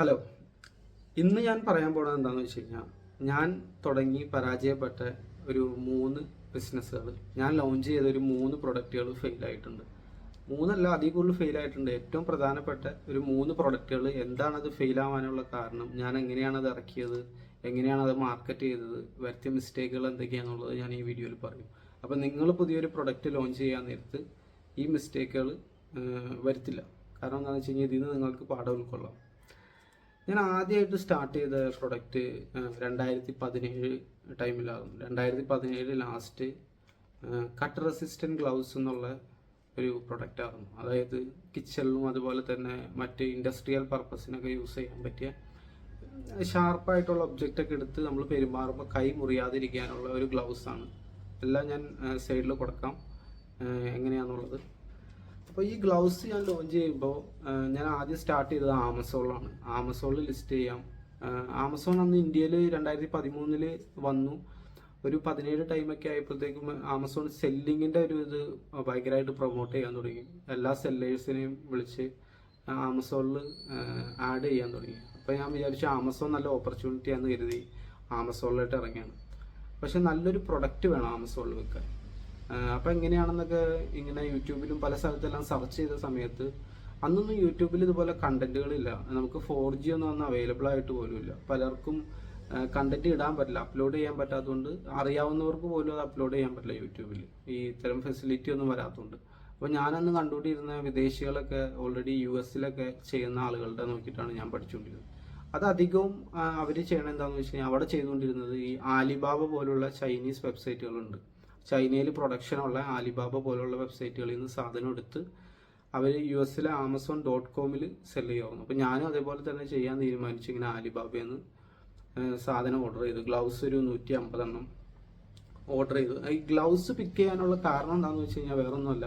Hello. ഇന്ന് ഞാൻ പറയാൻ പോണത് എന്താണെന്ന് വെച്ച് കഴിഞ്ഞാൽ ഞാൻ തുടങ്ങി പരാജയപ്പെട്ട ഒരു മൂന്ന് ബിസിനസ്സുകൾ ഞാൻ ലോഞ്ച് ചെയ്ത ഒരു മൂന്ന് പ്രൊഡക്റ്റുകൾ ഫെയിൽ ആയിട്ടുണ്ട്. മൂന്നല്ല അതിൽ കൂടുതൽ ഫെയിൽ ആയിട്ടുണ്ട്. ഏറ്റവും പ്രധാനപ്പെട്ട ഒരു മൂന്ന് പ്രൊഡക്റ്റുകൾ എന്താണത് ആവാനുള്ള കാരണം ഞാൻ എങ്ങനെയാണ് അത് ഇറക്കിയത് എങ്ങനെയാണ് അത് മാർക്കറ്റ് ചെയ്തത് വരുത്തിയ മിസ്റ്റേക്കുകൾ എന്തൊക്കെയാണെന്നുള്ളത് ഞാൻ ഈ വീഡിയോയിൽ പറയും. അപ്പോൾ നിങ്ങൾ പുതിയൊരു പ്രൊഡക്റ്റ് ലോഞ്ച് ചെയ്യാൻ നേരത്ത് ഈ മിസ്റ്റേക്കുകൾ വരുത്തില്ല. കാരണം എന്താണെന്ന് വെച്ച് കഴിഞ്ഞാൽ ഇതിൽ നിന്ന് നിങ്ങൾക്ക് പാഠം ഉൾക്കൊള്ളാം. ഞാൻ ആദ്യമായിട്ട് സ്റ്റാർട്ട് ചെയ്ത പ്രൊഡക്റ്റ് രണ്ടായിരത്തി പതിനേഴ് ടൈമിലാകും രണ്ടായിരത്തി പതിനേഴ് ലാസ്റ്റ് കട്ട് റെസിസ്റ്റന്റ് ഗ്ലൗസ് എന്നുള്ള ഒരു പ്രൊഡക്റ്റ് ആയിരുന്നു. അതായത് കിച്ചണിലും അതുപോലെ തന്നെ മറ്റ് ഇൻഡസ്ട്രിയൽ പർപ്പസിനൊക്കെ യൂസ് ചെയ്യാൻ പറ്റിയ ഷാർപ്പായിട്ടുള്ള ഒബ്ജക്റ്റ് ഒക്കെ എടുത്ത് നമ്മൾ പെരുമാറുമ്പോൾ കൈ മുറിയാതിരിക്കാനുള്ള ഒരു ഗ്ലൗസാണ് എല്ലാം ഞാൻ സൈഡിൽ കൊടുക്കാം. എങ്ങനെയാണെന്നുള്ളത് അപ്പോൾ ഈ ഗ്ലൗസ് ഞാൻ ലോഞ്ച് ചെയ്യുമ്പോൾ ഞാൻ ആദ്യം സ്റ്റാർട്ട് ചെയ്തത് ആമസോണിലാണ്. ആമസോണിൽ ലിസ്റ്റ് ചെയ്യാം. ആമസോൺ അന്ന് ഇന്ത്യയിൽ രണ്ടായിരത്തി പതിമൂന്നിൽ വന്നു. ഒരു പതിനേഴ് ടൈമൊക്കെ ആയപ്പോഴത്തേക്കും ആമസോൺ സെല്ലിങ്ങിന്റെ ഒരു ഇത് ഭയങ്കരമായിട്ട് പ്രൊമോട്ട് ചെയ്യാൻ തുടങ്ങി. എല്ലാ സെല്ലേഴ്സിനെയും വിളിച്ച് ആമസോണിൽ ആഡ് ചെയ്യാൻ തുടങ്ങി. അപ്പോൾ ഞാൻ വിചാരിച്ചു ആമസോൺ നല്ല ഓപ്പർച്യൂണിറ്റി ആണെന്ന് കരുതി ആമസോണിലോട്ട് ഇറങ്ങിയാണ്. പക്ഷെ നല്ലൊരു പ്രൊഡക്റ്റ് വേണം ആമസോണിൽ വെക്കാൻ. അപ്പോൾ എങ്ങനെയാണെന്നൊക്കെ ഇങ്ങനെ യൂട്യൂബിലും പല സ്ഥലത്തെല്ലാം സെർച്ച് ചെയ്ത സമയത്ത് അന്നൊന്നും യൂട്യൂബിൽ ഇതുപോലെ കണ്ടന്റുകളില്ല നമുക്ക് ഫോർ ജി ഒന്നും അന്ന് അവൈലബിൾ ആയിട്ട് പോലുമില്ല. പലർക്കും കണ്ടന്റ് ഇടാൻ പറ്റില്ല. അപ്ലോഡ് ചെയ്യാൻ പറ്റാത്തതുകൊണ്ട് അറിയാവുന്നവർക്ക് പോലും അത് അപ്ലോഡ് ചെയ്യാൻ പറ്റില്ല യൂട്യൂബിൽ. ഈ ഇത്തരം ഫെസിലിറ്റി ഒന്നും വരാത്തതുകൊണ്ട്. അപ്പോൾ ഞാനന്ന് കണ്ടുകൊണ്ടിരുന്ന വിദേശികളൊക്കെ ഓൾറെഡി യു എസിലൊക്കെ ചെയ്യുന്ന ആളുകളുടെ നോക്കിയിട്ടാണ് ഞാൻ പഠിച്ചുകൊണ്ടിരുന്നത്. അത് അധികവും അവർ ചെയ്യണത് എന്താണെന്ന് വെച്ച് കഴിഞ്ഞാൽ അവിടെ ചെയ്തുകൊണ്ടിരുന്നത് ഈ ആലിബാബ പോലുള്ള ചൈനീസ് വെബ്സൈറ്റുകളുണ്ട് ചൈനയിൽ പ്രൊഡക്ഷൻ ഉള്ള ആലിബാബ പോലുള്ള വെബ്സൈറ്റുകളിൽ നിന്ന് സാധനം എടുത്ത് അവർ യു എസിലെ ആമസോൺ ഡോട്ട് കോമിൽ സെൽ ചെയ്യുമായിരുന്നു അപ്പോൾ ഞാനും അതേപോലെ തന്നെ ചെയ്യാൻ തീരുമാനിച്ചു ഇങ്ങനെ ആലിബാബയിൽ നിന്ന് സാധനം ഓർഡർ ചെയ്തു. ഗ്ലൗസ് ഒരു നൂറ്റി അമ്പതെണ്ണം ഓർഡർ ചെയ്തു. ഈ ഗ്ലൗസ് പിക്ക് ചെയ്യാനുള്ള കാരണം എന്താണെന്ന് വെച്ച് കഴിഞ്ഞാൽ വേറൊന്നുമല്ല.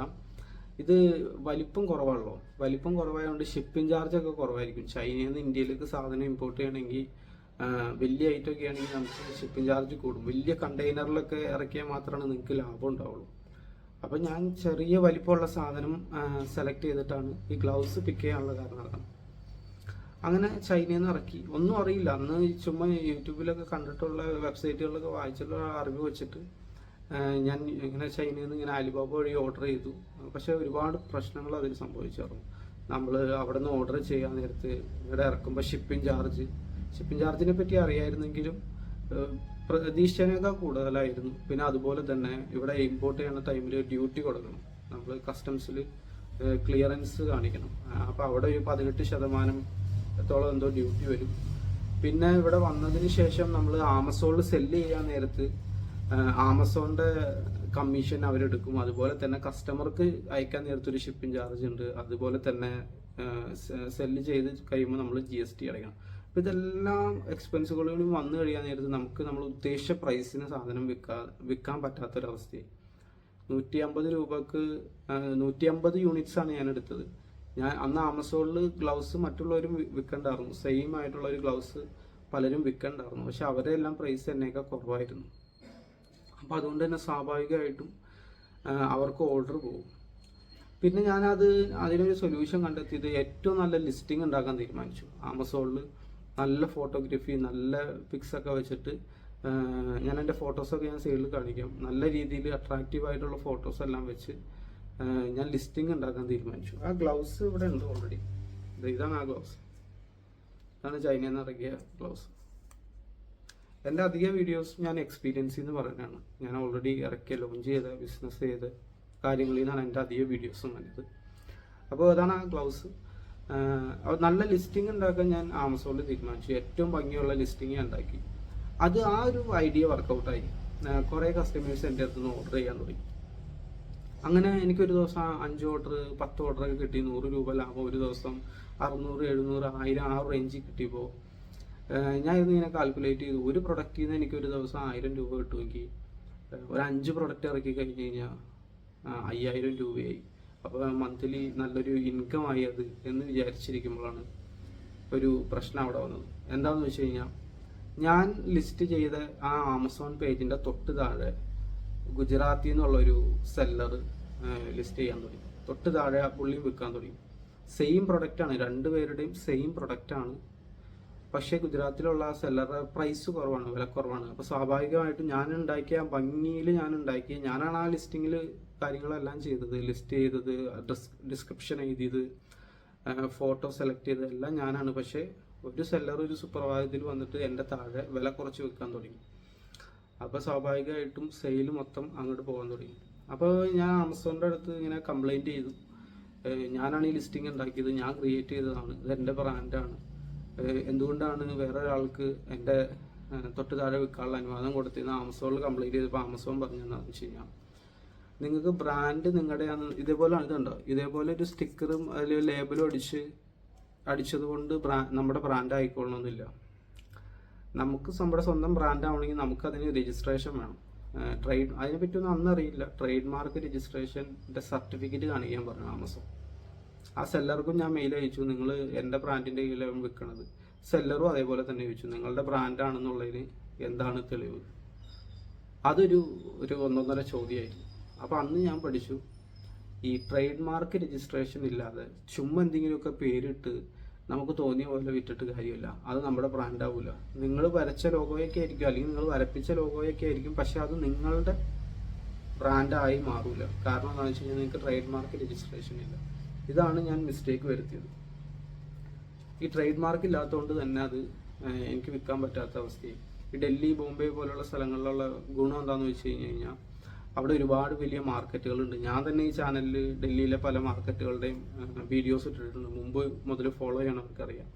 ഇത് വലിപ്പം കുറവാണല്ലോ. വലിപ്പം കുറവായതുകൊണ്ട് ഷിപ്പിംഗ് ചാർജ് ഒക്കെ കുറവായിരിക്കും. ചൈനയിൽ നിന്ന് ഇന്ത്യയിലേക്ക് സാധനം ഇമ്പോർട്ട് ചെയ്യണമെങ്കിൽ വലിയ ഐറ്റം ഒക്കെ ആണെങ്കിൽ നമുക്ക് ഷിപ്പിംഗ് ചാർജ് കൂടും. വലിയ കണ്ടെയ്നറിലൊക്കെ ഇറക്കിയാൽ മാത്രമാണ് നിങ്ങൾക്ക് ലാഭം ഉണ്ടാവുള്ളൂ. അപ്പം ഞാൻ ചെറിയ വലിപ്പമുള്ള സാധനം സെലക്ട് ചെയ്തിട്ടാണ് ഈ ഗ്ലൗസ് പിക്ക് ചെയ്യാനുള്ള കാരണം അതാണ് അങ്ങനെ ചൈനയിൽ നിന്ന് ഇറക്കി. ഒന്നും അറിയില്ല. അന്ന് ചുമ്മാ യൂട്യൂബിലൊക്കെ കണ്ടിട്ടുള്ള വെബ്സൈറ്റുകളിലൊക്കെ വായിച്ചുള്ള അറിവ് വെച്ചിട്ട് ഞാൻ ഇങ്ങനെ ചൈനയിൽ നിന്ന് ഇങ്ങനെ അലിബാബ വഴി ഓർഡർ ചെയ്തു. പക്ഷേ ഒരുപാട് പ്രശ്നങ്ങൾ അതിൽ സംഭവിച്ചായിരുന്നു നമ്മൾ അവിടെ നിന്ന് ഓർഡർ ചെയ്യാൻ നേരത്ത് ഇവിടെ ഇറക്കുമ്പോൾ ഷിപ്പിംഗ് ചാർജ് ഷിപ്പിംഗ് ചാർജിനെ പറ്റി അറിയായിരുന്നെങ്കിലും പ്രതീക്ഷനേക്കാൾ കൂടുതലായിരുന്നു. പിന്നെ അതുപോലെ തന്നെ ഇവിടെ ഇമ്പോർട്ട് ചെയ്യുന്ന ടൈമിൽ ഡ്യൂട്ടി കൊടുക്കണം. നമ്മൾ കസ്റ്റംസിൽ ക്ലിയറൻസ് കാണിക്കണം. അപ്പോൾ അവിടെ ഒരു പതിനെട്ട് ശതമാനത്തോളം എന്തോ ഡ്യൂട്ടി വരും. പിന്നെ ഇവിടെ വന്നതിന് ശേഷം നമ്മൾ ആമസോണിൽ സെല്ല് ചെയ്യാൻ നേരത്ത് ആമസോണിന്റെ കമ്മീഷൻ അവരെടുക്കും. അതുപോലെ തന്നെ കസ്റ്റമർക്ക് അയക്കാൻ നേരത്തെ ഒരു ഷിപ്പിംഗ് ചാർജ് ഉണ്ട്. അതുപോലെ തന്നെ സെല്ല് ചെയ്ത് കഴിയുമ്പോൾ നമ്മൾ ജി എസ് ടി അടയ്ക്കണം. അപ്പം ഇതെല്ലാം എക്സ്പെൻസുകളും വന്നു കഴിയാൻ നേരത്ത് നമുക്ക് നമ്മൾ ഉദ്ദേശിച്ച പ്രൈസിന് സാധനം വിൽക്കാ വിൽക്കാൻ പറ്റാത്തൊരവസ്ഥയായി. നൂറ്റി അമ്പത് രൂപക്ക് നൂറ്റി അമ്പത് യൂണിറ്റ്സ് ആണ് ഞാൻ എടുത്തത്. ഞാൻ അന്ന് ആമസോണിൽ ഗ്ലൗസ് മറ്റുള്ളവരും വിൽക്കണ്ടായിരുന്നു സെയിം ആയിട്ടുള്ള ഒരു ഗ്ലൗസ് പലരും വിൽക്കണ്ടായിരുന്നു പക്ഷെ അവരെല്ലാം പ്രൈസ് എന്നേക്കാൾ കുറവായിരുന്നു. അപ്പോൾ അതുകൊണ്ട് തന്നെ സ്വാഭാവികമായിട്ടും അവർക്ക് ഓർഡർ പോകും. പിന്നെ ഞാനത് അതിനൊരു സൊല്യൂഷൻ കണ്ടെത്തിയത് ഏറ്റവും നല്ല ലിസ്റ്റിംഗ് ഉണ്ടാക്കാൻ തീരുമാനിച്ചു. ആമസോണിൽ നല്ല ഫോട്ടോഗ്രാഫി നല്ല പിക്സ് ഒക്കെ വെച്ചിട്ട് ഞാൻ എന്റെ ഫോട്ടോസൊക്കെ ഞാൻ സൈഡിൽ കാണിക്കാം. നല്ല രീതിയിൽ അട്രാക്റ്റീവ് ആയിട്ടുള്ള ഫോട്ടോസ് എല്ലാം വെച്ച് ഞാൻ ലിസ്റ്റിംഗ് ഉണ്ടാക്കാൻ തീരുമാനിച്ചു. ആ ഗ്ലൗസ് ഇവിടെ ഉണ്ട് ഓൾറെഡി ഇതാണ് ആ ഗ്ലൗസ് ഇതാണ് ചൈനയിൽ നിന്ന് ഇറങ്ങിയ ഗ്ലൗസ് എന്റെ അധിക വീഡിയോസ് ഞാൻ എക്സ്പീരിയൻസ് എന്ന് പറയുന്നതാണ്. ഞാൻ ഓൾറെഡി ഇറക്കിയ ലോഞ്ച് ചെയ്ത ബിസിനസ് ചെയ്ത കാര്യങ്ങളിൽ നിന്നാണ് എന്റെ അധിക വീഡിയോസ് വന്നത്. അപ്പോൾ അതാണ് ആ ഗ്ലൗസ് നല്ല ലിസ്റ്റിംഗ് ഉണ്ടാക്കാൻ ഞാൻ ആമസോണിൽ തീരുമാനിച്ചു. ഏറ്റവും ഭംഗിയുള്ള ലിസ്റ്റിംഗ് ഞാൻ ഉണ്ടാക്കി. അത് ആ ഒരു ഐഡിയ വർക്കൗട്ടായി കുറേ കസ്റ്റമേഴ്സ് എന്റെ അടുത്ത് നിന്ന് ഓർഡർ ചെയ്യാൻ തുടങ്ങി. അങ്ങനെ എനിക്കൊരു ദിവസം അഞ്ച് ഓർഡർ പത്ത് ഓർഡർ ഒക്കെ കിട്ടി. നൂറ് രൂപ ലാഭം ഒരു ദിവസം. അറുന്നൂറ് എഴുന്നൂറ് ആയിരം ആ റേഞ്ചിൽ കിട്ടിയപ്പോൾ ഞാൻ ഇത് ഇങ്ങനെ കാൽക്കുലേറ്റ് ചെയ്തു. ഒരു പ്രൊഡക്റ്റിൽ നിന്ന് എനിക്ക് ഒരു ദിവസം ആയിരം രൂപ കിട്ടുമെങ്കിൽ ഒരു അഞ്ച് പ്രൊഡക്റ്റ് ഇറക്കി കഴിഞ്ഞ് കഴിഞ്ഞാൽ അയ്യായിരം രൂപയായി. അപ്പോൾ മന്ത്ലി നല്ലൊരു ഇൻകം ആയി അത് എന്ന് വിചാരിച്ചിരിക്കുമ്പോഴാണ് ഒരു പ്രശ്നം അവിടെ വന്നത്. എന്താണെന്ന് വെച്ച് കഴിഞ്ഞാൽ ഞാൻ ലിസ്റ്റ് ചെയ്ത ആ ആമസോൺ പേജിന്റെ തൊട്ട് താഴെ ഗുജറാത്തിൽ നിന്നുള്ളൊരു സെല്ലർ ലിസ്റ്റ് ചെയ്യാൻ തുടങ്ങി. തൊട്ട് താഴെ ആ പുള്ളി വിൽക്കാൻ തുടങ്ങി. സെയിം പ്രൊഡക്റ്റാണ് രണ്ടുപേരുടെയും സെയിം പ്രൊഡക്റ്റാണ് പക്ഷേ ഗുജറാത്തിലുള്ള സെല്ലറുടെ പ്രൈസ് കുറവാണ് വില കുറവാണ്. അപ്പോൾ സ്വാഭാവികമായിട്ടും ഞാൻ ഉണ്ടാക്കിയ ഭംഗിയിൽ ഞാൻ ഉണ്ടാക്കി ഞാനാണ് ആ ലിസ്റ്റിങ്ങിൽ കാര്യങ്ങളെല്ലാം ചെയ്തത് ലിസ്റ്റ് ചെയ്തത് ഡിസ്ക്രിപ്ഷൻ എഴുതിയത് ഫോട്ടോ സെലക്ട് ചെയ്തത് എല്ലാം ഞാനാണ്. പക്ഷേ ഒരു സെല്ലർ ഒരു സുപ്രഭാതത്തിൽ വന്നിട്ട് എന്റെ താഴെ വില കുറച്ച് വെക്കാൻ തുടങ്ങി. അപ്പോൾ സ്വാഭാവികമായിട്ടും സെയിൽ മൊത്തം അങ്ങോട്ട് പോകാൻ തുടങ്ങി. അപ്പോൾ ഞാൻ ആമസോണിന്റെ അടുത്ത് ഇങ്ങനെ കംപ്ലൈന്റ് ചെയ്തു. ഞാനാണ് ഈ ലിസ്റ്റിംഗ് ഉണ്ടാക്കിയത് ഞാൻ ക്രിയേറ്റ് ചെയ്തതാണ് ഇത് എന്റെ ബ്രാൻഡാണ് എന്തുകൊണ്ടാണ് വേറെ ഒരാൾക്ക് എന്റെ തൊട്ട് താഴെ വിൽക്കാനുള്ള അനുവാദം കൊടുത്തിരുന്ന ആമസോണിൽ കംപ്ലൈന്റ് ചെയ്തപ്പോൾ ആമസോൺ പറഞ്ഞതെന്ന് വെച്ച് കഴിഞ്ഞാൽ നിങ്ങൾക്ക് ബ്രാൻഡ് നിങ്ങളുടെ ഇതേപോലെ ഇതുണ്ടോ? ഇതേപോലെ ഒരു സ്റ്റിക്കറും അതിൽ ലേബലും അടിച്ച് അടിച്ചത് കൊണ്ട് നമ്മുടെ ബ്രാൻഡ് ആയിക്കൊള്ളണമെന്നില്ല നമുക്ക് നമ്മുടെ സ്വന്തം ബ്രാൻഡ് ആവണമെങ്കിൽ നമുക്ക് അതിന് രജിസ്ട്രേഷൻ വേണം ട്രേഡ് അതിനെ പറ്റിയൊന്നും അന്ന് അറിയില്ല. ട്രേഡ് മാർക്ക് രജിസ്ട്രേഷന്റെ സർട്ടിഫിക്കറ്റ് കാണിക്കാൻ പറഞ്ഞു ആമസോൺ. ആ സെല്ലർക്കും ഞാൻ മെയിൽ അയച്ചു നിങ്ങൾ എന്റെ ബ്രാൻഡിന്റെ കീഴിലാണ് വിൽക്കണത്. സെല്ലറും അതേപോലെ തന്നെ ചോദിച്ചു നിങ്ങളുടെ ബ്രാൻഡാണെന്നുള്ളതിന് എന്താണ് തെളിവ്? അതൊരു ഒരു ഒന്നൊന്നര ചോദ്യമായിരുന്നു. അപ്പോൾ അന്ന് ഞാൻ പഠിച്ചു. ഈ ട്രേഡ് മാർക്ക് രജിസ്ട്രേഷൻ ഇല്ലാതെ ചുമ്മാ എന്തെങ്കിലുമൊക്കെ പേരിട്ട് നമുക്ക് തോന്നിയ പോലെ വിറ്റിട്ട് കാര്യമില്ല. അത് നമ്മുടെ ബ്രാൻഡ് ആവില്ല നിങ്ങൾ വരച്ച ലോഗോയൊക്കെ ആയിരിക്കും അല്ലെങ്കിൽ നിങ്ങൾ വരപ്പിച്ച ലോഗോയൊക്കെ ആയിരിക്കും പക്ഷെ അത് നിങ്ങളുടെ ബ്രാൻഡായി മാറൂല. കാരണം എന്താണെന്ന് വെച്ച് കഴിഞ്ഞാൽ നിങ്ങൾക്ക് ട്രേഡ് മാർക്ക് രജിസ്ട്രേഷൻ ഇല്ല. ഇതാണ് ഞാൻ മിസ്റ്റേക്ക് വരുത്തിയത്. ഈ ട്രേഡ് മാർക്ക് ഇല്ലാത്തതുകൊണ്ട് തന്നെ അത് എനിക്ക് വിൽക്കാൻ പറ്റാത്ത അവസ്ഥയായി. ഈ ഡൽഹി ബോംബെ പോലുള്ള സ്ഥലങ്ങളിലുള്ള ഗുണം എന്താണെന്ന് വെച്ച് കഴിഞ്ഞ് കഴിഞ്ഞാൽ അവിടെ ഒരുപാട് വലിയ മാർക്കറ്റുകളുണ്ട്. ഞാൻ തന്നെ ഈ ചാനലിൽ ഡൽഹിയിലെ പല മാർക്കറ്റുകളുടെയും വീഡിയോസ് ഇട്ടിട്ടുണ്ട്. മുമ്പ് മുതൽ ഫോളോ ചെയ്യണവർക്കറിയാം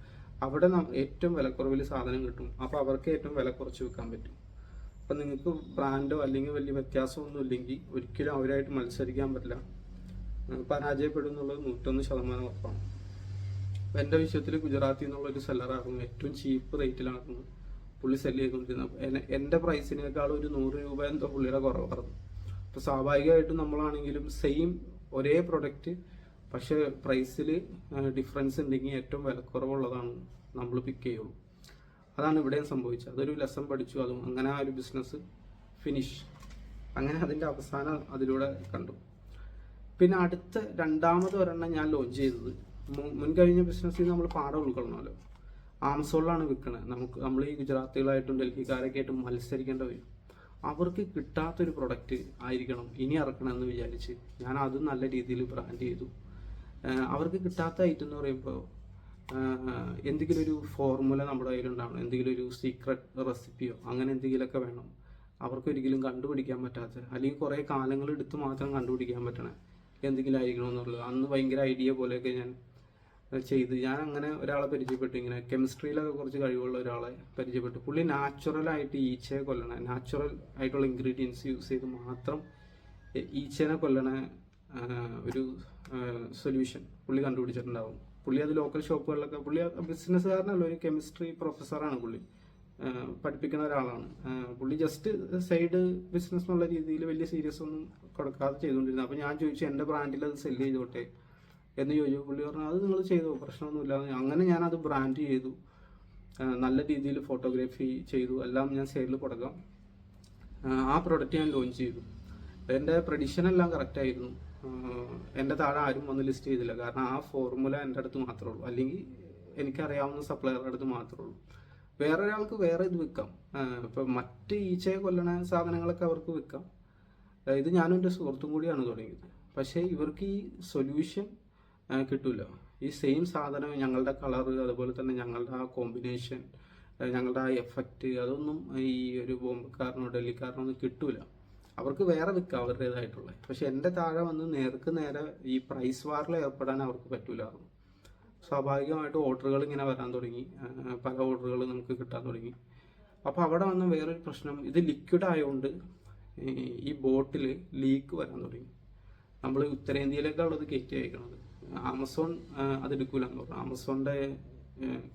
അവിടെ ഏറ്റവും വിലക്കുറവിൽ സാധനം കിട്ടും. അപ്പോൾ അവർക്ക് ഏറ്റവും വില കുറച്ച് വിൽക്കാൻ പറ്റും. അപ്പം നിങ്ങൾക്ക് ബ്രാൻഡോ അല്ലെങ്കിൽ വലിയ വ്യത്യാസമൊന്നും ഇല്ലെങ്കിൽ ഒരിക്കലും അവരായിട്ട് മത്സരിക്കാൻ പറ്റില്ല. പരാജയപ്പെടും എന്നുള്ളത് നൂറ്റൊന്ന് ശതമാനം ഉറപ്പാണ്. അപ്പം എന്റെ വിഷയത്തിൽ ഗുജറാത്തിൽ നിന്നുള്ള ഒരു സെല്ലറായിരുന്നു ഏറ്റവും ചീപ്പ് റേറ്റിലായിരുന്നു പുള്ളി സെല്ല് ചെയ്തുകൊണ്ടിരുന്നത്. എന്റെ പ്രൈസിനേക്കാൾ ഒരു നൂറ് രൂപ എന്തോ പുള്ളിയുടെ കുറവായിരുന്നു. അപ്പോൾ സ്വാഭാവികമായിട്ടും നമ്മളാണെങ്കിലും സെയിം ഒരേ പ്രൊഡക്റ്റ് പക്ഷേ പ്രൈസിൽ ഡിഫറൻസ് ഉണ്ടെങ്കിൽ ഏറ്റവും വിലക്കുറവുള്ളതാണ് നമ്മൾ പിക്ക് ചെയ്യുള്ളൂ. അതാണ് ഇവിടെയും സംഭവിച്ചത്. അതൊരു ലെസൺ പഠിച്ചു. അതും അങ്ങനെ ആ ഒരു ബിസിനസ് ഫിനിഷ് അങ്ങനെ അതിന്റെ അവസാനം അതിലൂടെ കണ്ടു. പിന്നെ അടുത്ത രണ്ടാമത് ഒരെണ്ണം ഞാൻ ലോഞ്ച് ചെയ്തത്. മുൻ കഴിഞ്ഞ ബിസിനസ്സിൽ നമ്മൾ പാഠം ഉൾക്കൊള്ളണമല്ലോ. ആമസോണിലാണ് വിൽക്കുന്നത് നമുക്ക് നമ്മൾ ഈ ഗുജറാത്തികളായിട്ടും ഡൽഹിക്കാരൊക്കെ ആയിട്ടും മത്സരിക്കേണ്ട വരും. അവർക്ക് കിട്ടാത്തൊരു പ്രൊഡക്റ്റ് ആയിരിക്കണം ഇനി ഇറക്കണം എന്ന് വിചാരിച്ച് ഞാൻ അത് നല്ല രീതിയിൽ ബ്രാൻഡ് ചെയ്തു. അവർക്ക് കിട്ടാത്ത ഐറ്റം എന്ന് പറയുമ്പോൾ എന്തെങ്കിലും ഒരു ഫോർമുല നമ്മുടെ കയ്യിലുണ്ടാവണം എന്തെങ്കിലും ഒരു സീക്രട്ട് റെസിപ്പിയോ അങ്ങനെ എന്തെങ്കിലുമൊക്കെ വേണം. അവർക്ക് ഒരിക്കലും കണ്ടുപിടിക്കാൻ പറ്റാത്ത അല്ലെങ്കിൽ കുറേ കാലങ്ങൾ എടുത്ത് മാത്രം കണ്ടുപിടിക്കാൻ പറ്റണേ എന്തെങ്കിലും ആയിരിക്കണം എന്നുള്ളത്. അന്ന് ഭയങ്കര ഐഡിയ പോലെയൊക്കെ ഞാൻ ചെയ്ത്. ഞാൻ അങ്ങനെ ഒരാളെ പരിചയപ്പെട്ടു. ഇങ്ങനെ കെമിസ്ട്രിയിലൊക്കെ കുറച്ച് കഴിവുള്ള ഒരാളെ പരിചയപ്പെട്ടു. പുള്ളി നാച്ചുറലായിട്ട് ഈച്ചയെ കൊല്ലണ നാച്ചുറൽ ആയിട്ടുള്ള ഇൻഗ്രീഡിയൻസ് യൂസ് ചെയ്ത് മാത്രം ഈച്ചേനെ കൊല്ലണ ഒരു സൊല്യൂഷൻ പുള്ളി കണ്ടുപിടിച്ചിട്ടുണ്ടാവും. പുള്ളി അത് ലോക്കൽ ഷോപ്പുകളിലൊക്കെ പുള്ളി ബിസിനസ്സുകാരനല്ല ഒരു കെമിസ്ട്രി പ്രൊഫസറാണ് പുള്ളി. പഠിപ്പിക്കുന്ന ഒരാളാണ്. പുള്ളി ജസ്റ്റ് സൈഡ് ബിസിനസ് എന്നുള്ള രീതിയിൽ വലിയ സീരിയസ് ഒന്നും കൊടുക്കാതെ ചെയ്തുകൊണ്ടിരുന്നത് അപ്പോൾ ഞാൻ ചോദിച്ചു എന്റെ ബ്രാൻഡിൽ അത് സെല്ല് ചെയ്തോട്ടെ? എന്ന് ചോദിച്ചു പുള്ളി പറഞ്ഞു അത് നിങ്ങൾ ചെയ്തോ? പ്രശ്നമൊന്നുമില്ല. അങ്ങനെ ഞാനത് ബ്രാൻഡ് ചെയ്തു. നല്ല രീതിയിൽ ഫോട്ടോഗ്രാഫി ചെയ്തു. എല്ലാം ഞാൻ സെയിൽ കൊടുക്കാം. ആ പ്രൊഡക്റ്റ് ഞാൻ ലോഞ്ച് ചെയ്തു. എന്റെ പ്രഡിഷൻ എല്ലാം കറക്റ്റ് ആയിരുന്നു. എന്റെ താഴെ ആരും വന്ന് ലിസ്റ്റ് ചെയ്തില്ല. കാരണം ആ ഫോർമുല എന്റെ അടുത്ത് മാത്രമേ ഉള്ളൂ. അല്ലെങ്കിൽ എനിക്കറിയാവുന്ന സപ്ലയറുടെ അടുത്ത് മാത്രമേ ഉള്ളൂ. വേറെ ഒരാൾക്ക് വേറെ ഇത് വിൽക്കാം. ഇപ്പം മറ്റ് ഈച്ചയെ കൊല്ലണ സാധനങ്ങളൊക്കെ അവർക്ക് വിൽക്കാം. ഇത് ഞാനും എന്റെ സുഹൃത്തും കൂടിയാണ് തുടങ്ങിയത്. പക്ഷേ ഇവർക്ക് ഈ സൊല്യൂഷൻ കിട്ടൂല. ഈ സെയിം സാധനം ഞങ്ങളുടെ കളർ അതുപോലെ തന്നെ ഞങ്ങളുടെ ആ കോമ്പിനേഷൻ ഞങ്ങളുടെ ആ എഫക്റ്റ് അതൊന്നും ഈ ഒരു ബോംബെക്കാരനോ ഡൽഹിക്കാരനോ ഒന്നും കിട്ടൂല. അവർക്ക് വേറെ വിൽക്കാം അവരുടേതായിട്ടുള്ള. പക്ഷെ എന്റെ താഴെ വന്ന് നേർക്ക് നേരെ ഈ പ്രൈസ് വാറിൽ ഏർപ്പെടാൻ അവർക്ക് പറ്റൂലായിരുന്നു സ്വാഭാവികമായിട്ട് ഓർഡറുകൾ ഇങ്ങനെ വരാൻ തുടങ്ങി. പല ഓർഡറുകൾ നമുക്ക് കിട്ടാൻ തുടങ്ങി. അപ്പോൾ അവിടെ വന്ന വേറൊരു പ്രശ്നം. ഇത് ലിക്വിഡ് ആയതുകൊണ്ട് ഈ- ബോട്ടിൽ ലീക്ക് വരാൻ തുടങ്ങി. നമ്മൾ ഉത്തരേന്ത്യയിലേക്കുള്ളത് കയറ്റി അയക്കണത്. ആമസോൺ ആ, അത് എടുക്കൂല എന്ന് ആമസോണിന്റെ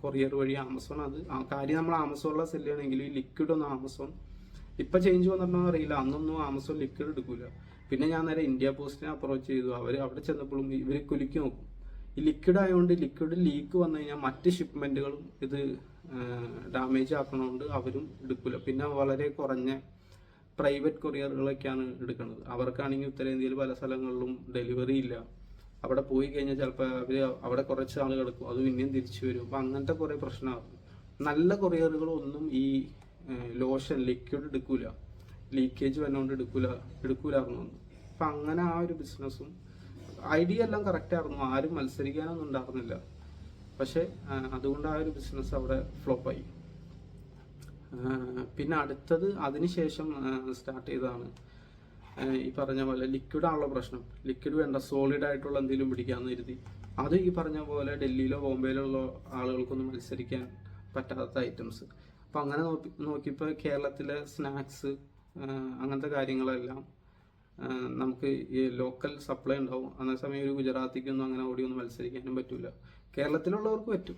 കൊറിയർ വഴി ആമസോൺ അത് കാര്യം നമ്മൾ ആമസോണിലെ സെല്ല് ചെയ്യണമെങ്കിൽ ഈ ലിക്വിഡ് ഒന്നും ആമസോൺ ഇപ്പൊ ചേഞ്ച് വന്നിട്ടുണ്ടോ അറിയില്ല. അന്നൊന്നും ആമസോൺ ലിക്വിഡ് എടുക്കൂല. പിന്നെ ഞാൻ നേരെ ഇന്ത്യ പോസ്റ്റിനെ അപ്രോച്ച് ചെയ്തു. അവർ അവിടെ ചെന്നപ്പോഴും ഇവർ കുലുക്കി നോക്കും. ഈ ലിക്വിഡ് ആയതുകൊണ്ട് ലിക്വിഡ് ലീക്ക് വന്നു കഴിഞ്ഞാൽ മറ്റ് ഷിപ്മെന്റുകളും ഇത് ഡാമേജ് ആക്കണോണ്ട് അവരും എടുക്കൂല. പിന്നെ വളരെ കുറഞ്ഞ പ്രൈവറ്റ് കൊറിയറുകളൊക്കെയാണ് എടുക്കുന്നത്. അവർക്കാണെങ്കിൽ ഉത്തരേന്ത്യയിൽ പല സ്ഥലങ്ങളിലും ഡെലിവറി ഇല്ല. അവിടെ പോയി കഴിഞ്ഞാൽ ചിലപ്പോൾ അവർ അവിടെ കുറച്ച് ആൾ കിടക്കും. അത് പിന്നെയും തിരിച്ചു വരും. അപ്പം അങ്ങനത്തെ കുറേ പ്രശ്നമാകും നല്ല കൊറിയറുകളൊന്നും ഈ ലോഷൻ ലിക്വിഡ് എടുക്കൂല. ലീക്കേജ് വന്നുകൊണ്ട് എടുക്കൂല എടുക്കൂലായിരുന്നു അപ്പം അങ്ങനെ ആ ഒരു ബിസിനസ്സും ഐഡിയ എല്ലാം കറക്റ്റ് ആയിരുന്നു. ആരും മത്സരിക്കാനൊന്നും ഉണ്ടായിരുന്നില്ല. പക്ഷേ അതുകൊണ്ട് ആ ഒരു ബിസിനസ് അവിടെ ഫ്ലോപ്പായി പിന്നെ അടുത്തത് അതിനുശേഷം സ്റ്റാർട്ട് ചെയ്തതാണ്. ഈ പറഞ്ഞ പോലെ ലിക്വിഡ് ആണല്ലോ പ്രശ്നം. ലിക്വിഡ് വേണ്ട സോളിഡ് ആയിട്ടുള്ള എന്തെങ്കിലും പിടിക്കാമെന്ന് കരുതി. അത് ഈ പറഞ്ഞ പോലെ ഡൽഹിയിലോ ബോംബെയിലോ ഉള്ള ആളുകൾക്കൊന്നും മത്സരിക്കാൻ പറ്റാത്ത ഐറ്റംസ് അപ്പം അങ്ങനെ നോക്കി നോക്കിയപ്പോൾ കേരളത്തിലെ സ്നാക്സ് അങ്ങനത്തെ കാര്യങ്ങളെല്ലാം നമുക്ക് ഈ ലോക്കൽ സപ്ലൈ ഉണ്ടാവും. അതേസമയം ഒരു ഗുജറാത്തിക്കൊന്നും അങ്ങനെ ഓടിയൊന്നും മത്സരിക്കാനും പറ്റില്ല കേരളത്തിലുള്ളവർക്ക് പറ്റും.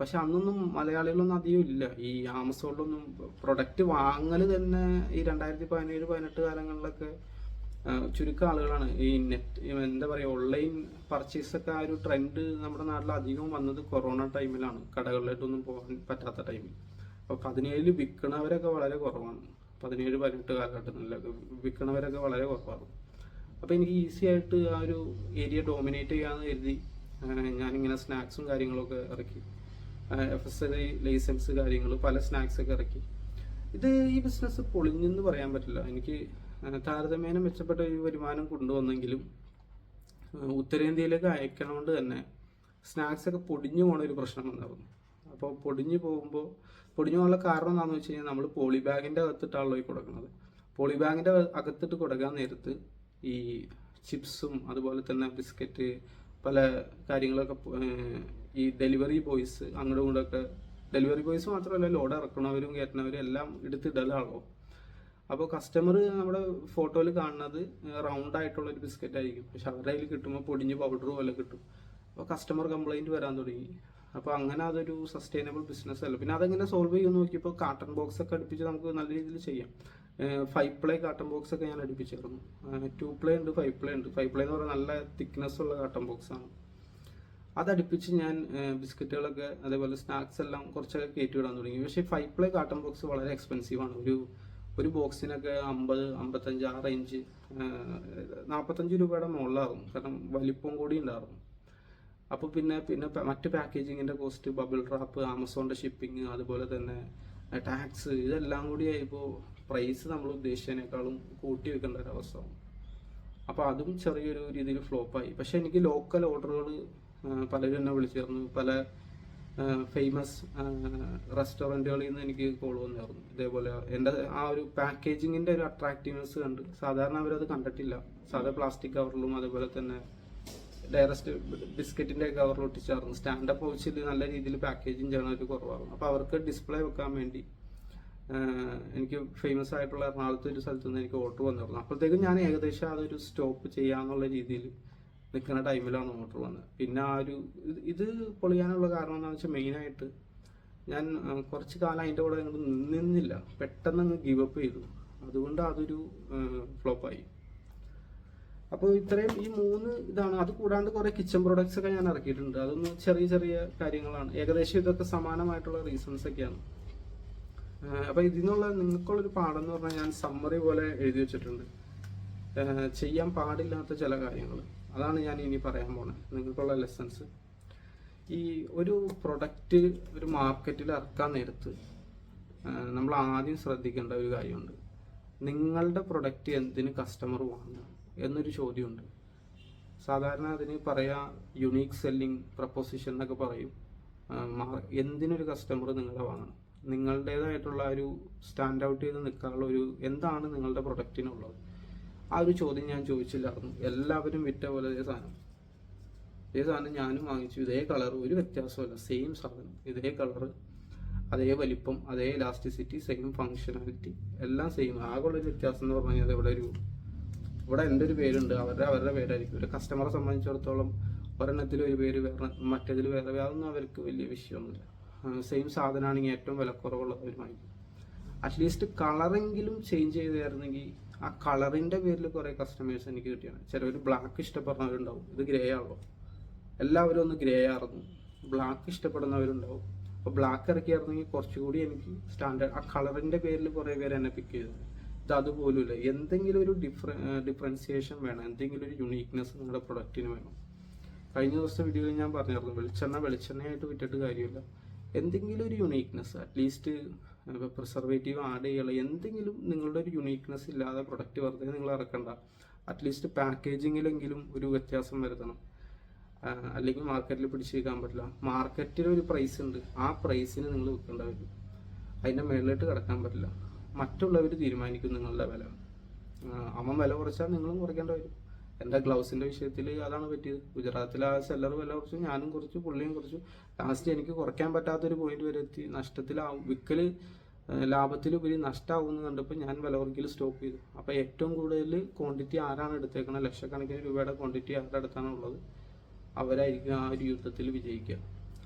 പക്ഷെ അന്നൊന്നും മലയാളികളൊന്നും അധികം ഇല്ല. ഈ ആമസോണിലൊന്നും പ്രൊഡക്റ്റ് വാങ്ങൽ തന്നെ ഈ രണ്ടായിരത്തി പതിനേഴ് പതിനെട്ട് കാലങ്ങളിലൊക്കെ ചുരുക്കം ആളുകളാണ്. ഈ നെറ്റ് എന്താ പറയുക ഓൺലൈൻ പർച്ചേസ് ഒക്കെ ആ ഒരു ട്രെൻഡ് നമ്മുടെ നാട്ടിൽ അധികം വന്നത് കൊറോണ ടൈമിലാണ് കടകളിലോട്ടൊന്നും പോകാൻ പറ്റാത്ത ടൈമിൽ അപ്പോൾ പതിനേഴിൽ വിൽക്കണവരൊക്കെ വളരെ കുറവാണ്. പതിനേഴ് പതിനെട്ട് കാലഘട്ടങ്ങളിലൊക്കെ വിൽക്കണവരൊക്കെ വളരെ കുറവാണ്. അപ്പോൾ എനിക്ക് ഈസി ആയിട്ട് ആ ഒരു ഏരിയ ഡോമിനേറ്റ് ചെയ്യാമെന്ന് കരുതി ഞാനിങ്ങനെ സ്നാക്സും കാര്യങ്ങളൊക്കെ ഇറക്കി. എഫ് എസ് ഐ ലൈസൻസ് കാര്യങ്ങൾ പല സ്നാക്സൊക്കെ ഇറക്കി. ഇത് ഈ ബിസിനസ് പൊളിഞ്ഞെന്ന് പറയാൻ പറ്റില്ല. എനിക്ക് താരതമ്യേന മെച്ചപ്പെട്ട ഒരു വരുമാനം കൊണ്ടുവന്നെങ്കിലും ഉത്തരേന്ത്യയിലേക്ക് അയക്കണോണ്ട് തന്നെ സ്നാക്സ് ഒക്കെ പൊടിഞ്ഞു പോണ ഒരു പ്രശ്നം വന്നായിരുന്നു അപ്പോൾ പൊടിഞ്ഞു പോകുമ്പോൾ പൊടിഞ്ഞു പോകാനുള്ള കാരണം എന്താണെന്ന് വെച്ച് കഴിഞ്ഞാൽ നമ്മൾ പോളി ബാഗിന്റെ അകത്തിട്ടാണല്ലോ ഈ കൊടുക്കുന്നത്. പോളി ബാഗിന്റെ അകത്തിട്ട് കൊടുക്കാൻ നേരത്ത് ഈ ചിപ്സും അതുപോലെ തന്നെ ബിസ്ക്കറ്റ് പല കാര്യങ്ങളൊക്കെ ഈ ഡെലിവറി ബോയ്സ് അങ്ങോട്ടും ഇങ്ങോട്ടൊക്കെ ഡെലിവറി ബോയ്സ് മാത്രമല്ല ലോഡ് ഇറക്കണവരും കയറ്റുന്നവരും എല്ലാം എടുത്തിടലാണല്ലോ. അപ്പോൾ കസ്റ്റമർ നമ്മുടെ ഫോട്ടോയിൽ കാണുന്നത് റൗണ്ട് ആയിട്ടുള്ള ഒരു ബിസ്ക്കറ്റ് ആയിരിക്കും. പക്ഷെ അവരുടെ കയ്യിൽ കിട്ടുമ്പോൾ പൊടിഞ്ഞ് പൗഡർ പോലെ കിട്ടും. അപ്പോൾ കസ്റ്റമർ കംപ്ലൈന്റ് വരാൻ തുടങ്ങി. അപ്പോൾ അങ്ങനെ അതൊരു സസ്റ്റൈനബിൾ ബിസിനസ് അല്ല. പിന്നെ അതെങ്ങനെ സോൾവ് ചെയ്യുമെന്ന് നോക്കിയപ്പോൾ കാട്ടൺ ബോക്സ് ഒക്കെ അടുപ്പിച്ച് നമുക്ക് നല്ല രീതിയിൽ ചെയ്യാം. ഫൈവ് പ്ലേ കാട്ടൺ ബോക്സ് ഒക്കെ ഞാൻ അടുപ്പിച്ചിരുന്നു. ടു പ്ലേ ഉണ്ട് ഫൈവ് പ്ലേ ഉണ്ട്. ഫൈവ് പ്ലേ എന്ന് പറഞ്ഞാൽ നല്ല തിക്നെസ് ഉള്ള കാട്ടൺ ബോക്സ് ആണ്. അതടുപ്പിച്ച് ഞാൻ ബിസ്ക്കറ്റുകളൊക്കെ അതേപോലെ സ്നാക്സ് എല്ലാം കുറച്ചൊക്കെ കയറ്റി വിടാൻ തുടങ്ങി. പക്ഷേ ഫൈവ് പ്ലേ കാട്ടൺ ബോക്സ് വളരെ എക്സ്പെൻസീവ് ആണ്. ഒരു ഒരു ബോക്സിനൊക്കെ അമ്പത് അമ്പത്തഞ്ച് ആ റേഞ്ച് നാൽപ്പത്തഞ്ച് രൂപയുടെ മുകളിലാകും കാരണം വലിപ്പം കൂടി ഉണ്ടാകും അപ്പോൾ പിന്നെ പിന്നെ മറ്റ് പാക്കേജിങ്ങിന്റെ കോസ്റ്റ് ബബിൾ റാപ്പ് ആമസോണിന്റെ ഷിപ്പിംഗ് അതുപോലെ തന്നെ ടാക്സ് ഇതെല്ലാം കൂടി ആയിപ്പോൾ പ്രൈസ് നമ്മൾ ഉദ്ദേശിച്ചതിനേക്കാളും കൂട്ടി വെക്കേണ്ട ഒരു അവസ്ഥ അപ്പോൾ അതും ചെറിയൊരു രീതിയിൽ ഫ്ലോപ്പായി പക്ഷേ എനിക്ക് ലോക്കൽ ഓർഡറുകൾ പലരും എന്നെ വിളിച്ചിരുന്നു. പല ഫേമസ് റെസ്റ്റോറന്റുകളിൽ നിന്ന് എനിക്ക് കോൾ വന്നിരുന്നു. ഇതേപോലെ എന്റെ ആ ഒരു പാക്കേജിങ്ങിന്റെ ഒരു അട്രാക്റ്റീവ്നെസ് കണ്ട്. സാധാരണ അവരത് കണ്ടിട്ടില്ല. സാധാ പ്ലാസ്റ്റിക് കവറിലും അതുപോലെ തന്നെ ഡയറക്റ്റ് ബിസ്ക്കറ്റിന്റെ കവറിൽ ഒട്ടിച്ചായിരുന്നു. സ്റ്റാൻഡപ്പ് പൗച്ചിൽ നല്ല രീതിയിൽ പാക്കേജിങ് ചെയ്യണവർ കുറവായിരുന്നു. അപ്പോൾ അവർക്ക് ഡിസ്പ്ലേ വെക്കാൻ വേണ്ടി എനിക്ക് ഫേമസ് ആയിട്ടുള്ള എറണാകുളത്തെ ഒരു സ്ഥലത്ത് നിന്ന് എനിക്ക് ഓർഡർ വന്നിരുന്നു. അപ്പോഴത്തേക്കും ഞാൻ ഏകദേശം അതൊരു സ്റ്റോപ്പ് ചെയ്യാന്നുള്ള രീതിയിൽ നിൽക്കുന്ന ടൈമിലാണ് അങ്ങോട്ട് വന്നത് പിന്നെ ആ ഒരു ഇത് പൊളിയാനുള്ള കാരണം എന്താണെന്ന് വെച്ചാൽ മെയിനായിട്ട് ഞാൻ കുറച്ച് കാലം അതിന്റെ കൂടെ അങ്ങോട്ട് നിന്നില്ല. പെട്ടെന്ന് അങ്ങ് ഗിവ് അപ്പ് ചെയ്തു. അതുകൊണ്ട് അതൊരു ഫ്ലോപ്പായി അപ്പോൾ ഇത്രയും ഈ മൂന്ന് ഇതാണ്. അത് കൂടാണ്ട് കുറെ കിച്ചൺ പ്രോഡക്ട്സ് ഒക്കെ ഞാൻ ഇറക്കിയിട്ടുണ്ട്. അതൊന്നും ചെറിയ ചെറിയ കാര്യങ്ങളാണ്. ഏകദേശം ഇതൊക്കെ സമാനമായിട്ടുള്ള റീസൺസ് ഒക്കെയാണ്. അപ്പോൾ അപ്പൊ ഇതിനുള്ള നിങ്ങൾക്കുള്ളൊരു പാഠം എന്ന് പറഞ്ഞാൽ ഞാൻ സമ്മറി പോലെ എഴുതി വെച്ചിട്ടുണ്ട്. ചെയ്യാൻ പാടില്ലാത്ത ചില കാര്യങ്ങൾ അതാണ് ഞാൻ ഇനി പറയാൻ പോണത് നിങ്ങൾക്കുള്ള ലെസൺസ് ഈ ഒരു പ്രൊഡക്റ്റ് ഒരു മാർക്കറ്റിൽ ഇറക്കാൻ നേരത്ത് നമ്മൾ ആദ്യം ശ്രദ്ധിക്കേണ്ട ഒരു കാര്യമുണ്ട്. നിങ്ങളുടെ പ്രൊഡക്റ്റ് എന്തിന് കസ്റ്റമർ വാങ്ങണം എന്നൊരു ചോദ്യമുണ്ട്. സാധാരണ അതിന് പറയാ യുണീക്ക് സെല്ലിംഗ് പ്രപ്പോസിഷൻ എന്നൊക്കെ പറയും. എന്തിനൊരു കസ്റ്റമർ നിങ്ങളെ വാങ്ങണം? നിങ്ങളുടേതായിട്ടുള്ള ഒരു സ്റ്റാൻഡ് ഔട്ട് ചെയ്ത് നിൽക്കാനുള്ള ഒരു എന്താണ് നിങ്ങളുടെ പ്രൊഡക്റ്റിനുള്ളത് ആ ഒരു ചോദ്യം ഞാൻ ചോദിച്ചില്ലായിരുന്നു എല്ലാവരും വിറ്റ പോലെ ഇതേ സാധനം. ഇതേ സാധനം ഞാനും വാങ്ങിച്ചു. ഇതേ കളർ ഒരു വ്യത്യാസമല്ല സെയിം സാധനം. ഇതേ കളർ അതേ വലിപ്പം അതേ ഇലാസ്റ്റിസിറ്റി സെയിം ഫങ്ഷനാലിറ്റി എല്ലാം സെയിം ആകെയുള്ളൊരു വ്യത്യാസം എന്ന് പറഞ്ഞു കഴിഞ്ഞാൽ ഇവിടെ ഒരു ഇവിടെ എന്റെ ഒരു പേരുണ്ട്. അവരുടെ അവരുടെ പേരായിരിക്കും. ഒരു കസ്റ്റമറെ സംബന്ധിച്ചിടത്തോളം ഒരെണ്ണത്തിൽ ഒരു പേര് വേറെ മറ്റേതിൽ വേറെ അതൊന്നും അവർക്ക് വലിയ വിഷയമൊന്നുമില്ല. സെയിം സാധനമാണെങ്കിൽ ഏറ്റവും വിലക്കുറവുള്ളത് അവർ വാങ്ങിക്കും അറ്റ്ലീസ്റ്റ് കളറെങ്കിലും ചേഞ്ച് ചെയ്തായിരുന്നെങ്കിൽ ആ കളറിന്റെ പേരിൽ കുറേ കസ്റ്റമേഴ്സ് എനിക്ക് കിട്ടിയാണ്. ചിലവർ ബ്ലാക്ക് ഇഷ്ടപ്പെടുന്നവരുണ്ടാവും. ഇത് ഗ്രേ ആണല്ലോ. എല്ലാവരും ഒന്ന് ഗ്രേ ആയിരുന്നു. ബ്ലാക്ക് ഇഷ്ടപ്പെടുന്നവരുണ്ടാവും. അപ്പോൾ ബ്ലാക്ക് ഇറക്കിയായിരുന്നെങ്കിൽ കുറച്ചുകൂടി എനിക്ക് സ്റ്റാൻഡേർഡ് ആ കളറിന്റെ പേരിൽ കുറേ പേര് എന്നെ പിക്ക് ചെയ്തു. ഇത് അതുപോലുമില്ല. എന്തെങ്കിലും ഒരു ഡിഫറ ഡിഫറൻസിയേഷൻ വേണം. എന്തെങ്കിലും ഒരു യുണീക്നെസ് നിങ്ങളുടെ പ്രൊഡക്റ്റിന് വേണം. കഴിഞ്ഞ ദിവസത്തെ വീഡിയോയിൽ ഞാൻ പറഞ്ഞായിരുന്നു വെളിച്ചെണ്ണ വെളിച്ചെണ്ണയായിട്ട് വിറ്റിട്ട് കാര്യമില്ല. എന്തെങ്കിലും ഒരു യുണീക്നെസ് അറ്റ്ലീസ്റ്റ് ഇപ്പോൾ പ്രിസർവേറ്റീവ് ആഡ് ചെയ്യുക എന്തെങ്കിലും നിങ്ങളുടെ ഒരു യുണീക്നെസ് ഇല്ലാതെ പ്രൊഡക്റ്റ് വെറുതെ നിങ്ങൾ ഇറക്കണ്ട. അറ്റ്ലീസ്റ്റ് പാക്കേജിങ്ങിലെങ്കിലും ഒരു വ്യത്യാസം വരുത്തണം. അല്ലെങ്കിൽ മാർക്കറ്റിൽ പിടിച്ചു വയ്ക്കാൻ പറ്റില്ല. മാർക്കറ്റിൽ ഒരു പ്രൈസ് ഉണ്ട്. ആ പ്രൈസിന് നിങ്ങൾ വിൽക്കേണ്ട വരും. അതിന്റെ മേളിലോട്ട് കിടക്കാൻ പറ്റില്ല. മറ്റുള്ളവർ തീരുമാനിക്കും നിങ്ങളുടെ വില. അവൻ വില കുറച്ചാൽ നിങ്ങളും കുറയ്ക്കേണ്ട വരും. എന്റെ ഗ്ലൗസിന്റെ വിഷയത്തിൽ അതാണ് പറ്റിയത്. ഗുജറാത്തിലെ ആ സെല്ലർ വില കുറച്ചു ഞാനും കുറച്ചു പുള്ളിയും കുറച്ചു. ലാസ്റ്റ് എനിക്ക് കുറയ്ക്കാൻ പറ്റാത്തൊരു പോയിന്റ് വരെ എത്തി. നഷ്ടത്തിലാവും. വിൽക്കൽ ലാഭത്തിലുപരി നഷ്ടമാകുമെന്ന് കണ്ടപ്പോൾ ഞാൻ വില കുറയ്ക്കൽ സ്റ്റോപ്പ് ചെയ്തു. അപ്പോൾ ഏറ്റവും കൂടുതൽ ക്വാണ്ടിറ്റി ആരാണ് എടുത്തേക്കുന്നത് ലക്ഷക്കണക്കിന് രൂപയുടെ ക്വാണ്ടിറ്റി ആരുടെ അടുത്താണ് ഉള്ളത്? അവരായിരിക്കും ആ ഒരു യുദ്ധത്തിൽ വിജയിക്കുക.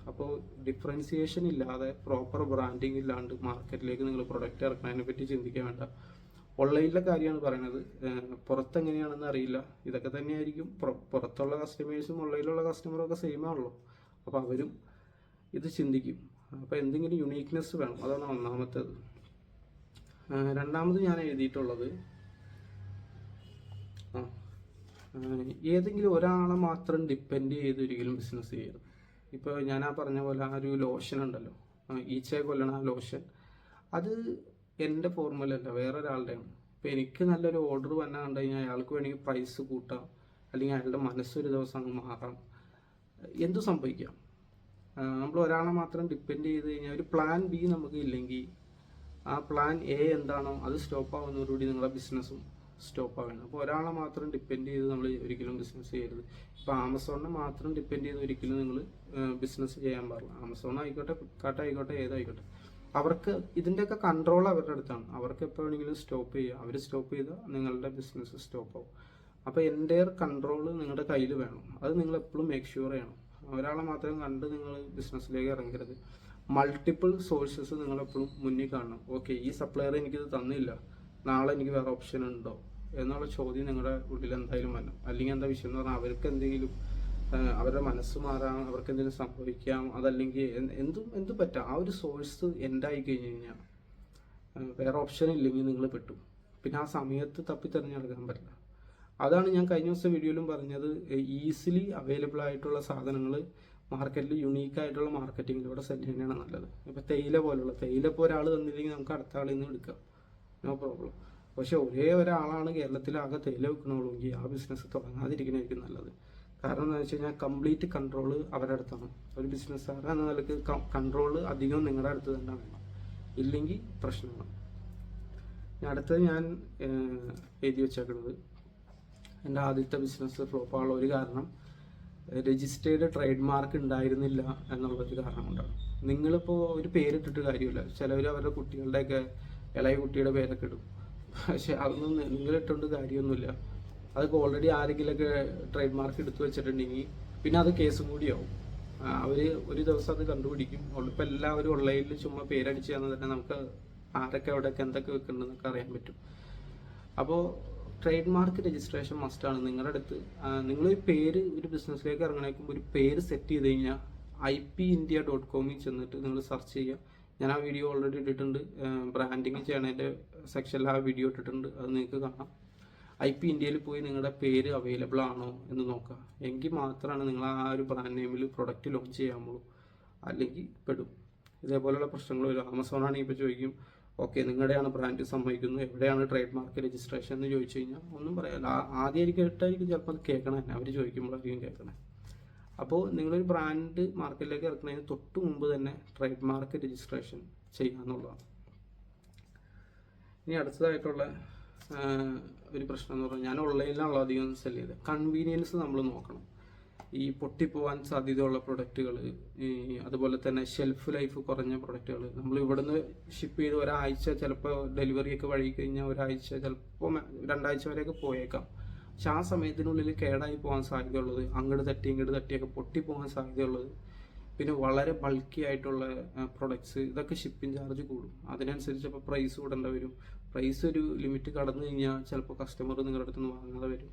അപ്പോൾ ഡിഫറൻസിയേഷൻ ഇല്ലാതെ പ്രോപ്പർ ബ്രാൻഡിങ് ഇല്ലാണ്ട് മാർക്കറ്റിലേക്ക് നിങ്ങൾ പ്രൊഡക്റ്റ് ഇറക്കുന്നതിനെ പറ്റി ചിന്തിക്കാൻ വേണ്ട. ഓൺലൈനിലെ കാര്യമാണ് പറയുന്നത്. പുറത്ത് പുറത്തെങ്ങനെയാണെന്ന് അറിയില്ല. ഇതൊക്കെ തന്നെയായിരിക്കും. പുറ- പുറത്തുള്ള കസ്റ്റമേഴ്സും ഓൺലൈനിലുള്ള കസ്റ്റമറും ഒക്കെ സെയിം ആണല്ലോ. അപ്പോൾ അവരും ഇത് ചിന്തിക്കും. അപ്പോൾ എന്തെങ്കിലും യുണീക്നെസ് വേണം. അതാണ് ഒന്നാമത്തേത്. രണ്ടാമത് ഞാൻ എഴുതിയിട്ടുള്ളത് ആ ഏതെങ്കിലും ഒരാളെ മാത്രം ഡിപ്പെൻഡ് ചെയ്ത് ഒരിക്കലും ബിസിനസ് ചെയ്യരുത്. ഇപ്പോൾ ഞാൻ ആ പറഞ്ഞ പോലെ ആ ഒരു ലോഷൻ ഉണ്ടല്ലോ. ഈച്ചയെ കൊല്ലണ ആ ലോഷൻ അത് എന്റെ ഫോർമുല അല്ല വേറെ ഒരാളുടെയാണ് ഇപ്പോൾ എനിക്ക് നല്ലൊരു ഓർഡർ വന്നാൽ കണ്ടു കഴിഞ്ഞാൽ അയാൾക്ക് വേണമെങ്കിൽ പ്രൈസ് കൂട്ടാം. അല്ലെങ്കിൽ അയാളുടെ മനസ്സൊരു ദിവസം അങ്ങ് മാറാം. എന്തു സംഭവിക്കാം? നമ്മൾ ഒരാളെ മാത്രം ഡിപ്പെൻഡ് ചെയ്ത് കഴിഞ്ഞാൽ ഒരു പ്ലാൻ ബി നമുക്ക് ഇല്ലെങ്കിൽ ആ പ്ലാൻ എ എന്താണോ അത് സ്റ്റോപ്പ് ആവുന്നതോടുകൂടി നിങ്ങളുടെ ബിസിനസ്സും സ്റ്റോപ്പ് ആവുകയാണ്. അപ്പോൾ ഒരാളെ മാത്രം ഡിപ്പെൻഡ് ചെയ്ത് നമ്മൾ ഒരിക്കലും ബിസിനസ് ചെയ്യരുത്. ഇപ്പോൾ ആമസോണിനെ മാത്രം ഡിപ്പെൻഡ് ചെയ്ത് ഒരിക്കലും നിങ്ങൾ ബിസിനസ് ചെയ്യാൻ പാടില്ല. ആമസോൺ ആയിക്കോട്ടെ ഫ്ലിപ്കാർട്ട് ആയിക്കോട്ടെ ഏതായിക്കോട്ടെ. അവർക്ക് ഇതിന്റെയൊക്കെ കൺട്രോൾ അവരുടെ അടുത്താണ്. അവർക്ക് എപ്പോൾ വേണമെങ്കിലും സ്റ്റോപ്പ് ചെയ്യുക അവർ സ്റ്റോപ്പ് ചെയ്താൽ നിങ്ങളുടെ ബിസിനസ് സ്റ്റോപ്പ് ആവും. അപ്പോൾ എന്റെ കൺട്രോൾ നിങ്ങളുടെ കയ്യിൽ വേണം. അത് നിങ്ങൾ എപ്പോഴും മേക്ക് ഷുവർ ചെയ്യണം. ഒരാളെ മാത്രം കണ്ട് നിങ്ങൾ ബിസിനസ്സിലേക്ക് ഇറങ്ങരുത്. മൾട്ടിപ്പിൾ സോഴ്സസ് നിങ്ങൾ എപ്പോഴും മുന്നിൽ കാണണം. ഓക്കെ ഈ സപ്ലയർ എനിക്കിത് തന്നില്ല. നാളെ എനിക്ക് വേറെ ഓപ്ഷൻ ഉണ്ടോ? എന്നുള്ള ചോദ്യം നിങ്ങളുടെ ഉള്ളിൽ എന്തായാലും വരണം. അല്ലെങ്കിൽ എന്താ വിഷയം എന്ന് പറഞ്ഞാൽ അവർക്ക് എന്തെങ്കിലും അവരുടെ മനസ്സ് മാറാം അവർക്ക് എന്തെങ്കിലും സംഭവിക്കാം അതല്ലെങ്കിൽ എന്ത് എന്തും പറ്റാം. ആ ഒരു സോഴ്സ് എൻഡായി കഴിഞ്ഞ് കഴിഞ്ഞാൽ വേറെ ഓപ്ഷൻ ഇല്ലെങ്കിൽ നിങ്ങൾ പെട്ടു. പിന്നെ ആ സമയത്ത് തപ്പി തിരഞ്ഞെടുക്കാൻ പറ്റില്ല. അതാണ് ഞാൻ കഴിഞ്ഞ ദിവസം വീഡിയോയിലും പറഞ്ഞത്. ഈസിലി അവൈലബിൾ ആയിട്ടുള്ള സാധനങ്ങൾ മാർക്കറ്റിൽ യുണീക്ക് ആയിട്ടുള്ള മാർക്കറ്റിങ്ങിലൂടെ സെല്ല് ചെയ്യുന്നതാണ് നല്ലത്. ഇപ്പോൾ തേയില പോലുള്ള തേയില ഇപ്പോൾ ഒരാൾ തന്നില്ലെങ്കിൽ നമുക്ക് അടുത്ത ആളിൽ നിന്ന് എടുക്കാം. നോ പ്രോബ്ലം പക്ഷേ ഒരേ ഒരാളാണ് കേരളത്തിൽ ആകെ തേയില വെക്കണുള്ളൂങ്കിൽ ആ ബിസിനസ് തുടങ്ങാതിരിക്കണമായിരിക്കും നല്ലത്. കാരണം എന്താ വെച്ച് കഴിഞ്ഞാൽ കംപ്ലീറ്റ് കൺട്രോൾ അവരുടെ അടുത്താണ്. ഒരു ബിസിനസ്സുകാരൻ എന്ന നിലയ്ക്ക് കൺട്രോൾ അധികം നിങ്ങളുടെ അടുത്ത് തന്നെ വേണം. ഇല്ലെങ്കിൽ പ്രശ്നമാണ്. അടുത്തത് ഞാൻ എഴുതി വെച്ചേക്കുന്നത് എന്റെ ആദ്യത്തെ ബിസിനസ് ഫ്ലോപ്പാനുള്ള ഒരു കാരണം രജിസ്റ്റേർഡ് ട്രേഡ് മാർക്ക് ഉണ്ടായിരുന്നില്ല എന്നുള്ളൊരു കാരണം കൊണ്ടാണ്. നിങ്ങളിപ്പോൾ ഒരു പേരിട്ടിട്ട് കാര്യമില്ല. ചിലവർ അവരുടെ കുട്ടികളുടെയൊക്കെ ഇളയ കുട്ടിയുടെ പേരൊക്കെ ഇടും. പക്ഷെ അതൊന്നും നിങ്ങളിട്ടുകൊണ്ട് കാര്യമൊന്നുമില്ല. അതൊക്കെ ഓൾറെഡി ആരെങ്കിലൊക്കെ ട്രേഡ് മാർക്ക് എടുത്തു വെച്ചിട്ടുണ്ടെങ്കിൽ പിന്നെ അത് കേസ് കൂടിയാവും. അവർ ഒരു ദിവസം അത് കണ്ടുപിടിക്കും. ഇപ്പം എല്ലാവരും ഓൺലൈനിൽ ചുമ്മാ പേരടിച്ച് തന്നാൽ തന്നെ നമുക്ക് ആരൊക്കെ എവിടെയൊക്കെ എന്തൊക്കെ വെക്കുന്നുണ്ടെന്നൊക്കെ അറിയാൻ പറ്റും. അപ്പോൾ ട്രേഡ് മാർക്ക് രജിസ്ട്രേഷൻ മസ്റ്റാണ് നിങ്ങളുടെ അടുത്ത്. നിങ്ങൾ നിങ്ങളൊരു പേര് ഒരു ബിസിനസ്സിലേക്ക് ഇറങ്ങണേക്കും ഒരു പേര് സെറ്റ് ചെയ്ത് കഴിഞ്ഞാൽ ഐ പി ഇന്ത്യ ഡോട്ട് കോമിൽ ചെന്നിട്ട് നിങ്ങൾ സെർച്ച് ചെയ്യുക ഞാൻ ആ വീഡിയോ ഓൾറെഡി ഇട്ടിട്ടുണ്ട്. ബ്രാൻഡിങ് ചെയ്യണതിന്റെ സെക്ഷനിൽ ആ വീഡിയോ ഇട്ടിട്ടുണ്ട്. അത് നിങ്ങൾക്ക് കാണാം. ഐ പി ഇന്ത്യയിൽ പോയി നിങ്ങളുടെ പേര് അവൈലബിൾ ആണോ എന്ന് നോക്കുക. എങ്കിൽ മാത്രമാണ് നിങ്ങൾ ആ ഒരു ബ്രാൻഡ് നെയിമിൽ പ്രൊഡക്റ്റ് ലോഞ്ച് ചെയ്യാമുള്ളൂ അല്ലെങ്കിൽ പെടും. ഇതേപോലെയുള്ള പ്രശ്നങ്ങൾ വരും. ആമസോൺ ആണെങ്കിൽ ഇപ്പോൾ ചോദിക്കും ഓക്കെ നിങ്ങളുടെയാണ് ബ്രാൻഡ് സമ്മതിക്കുന്നു. എവിടെയാണ് ട്രേഡ് മാർക്ക് രജിസ്ട്രേഷൻ എന്ന് ചോദിച്ചു കഴിഞ്ഞാൽ ഒന്നും പറയാല്ല ആ- ആദ്യം കേട്ടായിരിക്കും ചിലപ്പോൾ അത് കേൾക്കണേ അവർ ചോദിക്കുമ്പോഴായിരിക്കും കേൾക്കണേ അപ്പോൾ നിങ്ങളൊരു ബ്രാൻഡ് മാർക്കറ്റിലേക്ക് ഇറക്കുന്നതിന് തൊട്ട് മുമ്പ് തന്നെ ട്രേഡ് മാർക്ക് രജിസ്ട്രേഷൻ ചെയ്യാന്നുള്ളതാണ്. ഇനി അടുത്തതായിട്ടുള്ള ഒരു പ്രശ്നം എന്ന് പറഞ്ഞാൽ ഞാൻ ഓൺലൈനിലാണല്ലോ അധികം സെൽ ചെയ്തത് കൺവീനിയൻസ് നമ്മൾ നോക്കണം. ഈ പൊട്ടിപ്പോവാൻ സാധ്യതയുള്ള പ്രൊഡക്റ്റുകൾ അതുപോലെ തന്നെ ഷെൽഫ് ലൈഫ് കുറഞ്ഞ പ്രൊഡക്റ്റുകൾ നമ്മൾ ഇവിടുന്ന് ഷിപ്പ് ചെയ്ത് ഒരാഴ്ച ചിലപ്പോൾ ഡെലിവറി ഒക്കെ വഴി കഴിഞ്ഞാൽ ഒരാഴ്ച ചിലപ്പോൾ രണ്ടാഴ്ച വരെയൊക്കെ പോയേക്കാം. പക്ഷെ ആ സമയത്തിനുള്ളിൽ കേടായി പോകാൻ സാധ്യതയുള്ളത് അങ്ങോട്ട് തട്ടി ഇങ്ങോട്ട് തട്ടിയൊക്കെ പൊട്ടിപ്പോകാൻ സാധ്യതയുള്ളത് പിന്നെ വളരെ ബൾക്കി ആയിട്ടുള്ള പ്രൊഡക്ട്സ് ഇതൊക്കെ ഷിപ്പിംഗ് ചാർജ് കൂടും. അതിനനുസരിച്ച് അപ്പോൾ പ്രൈസ് കൂടേണ്ടി വരും. പ്രൈസ് ഒരു ലിമിറ്റ് കടന്നു കഴിഞ്ഞാൽ ചിലപ്പോൾ കസ്റ്റമർ നിങ്ങളുടെ അടുത്ത് നിന്ന് വാങ്ങാതെ വരും.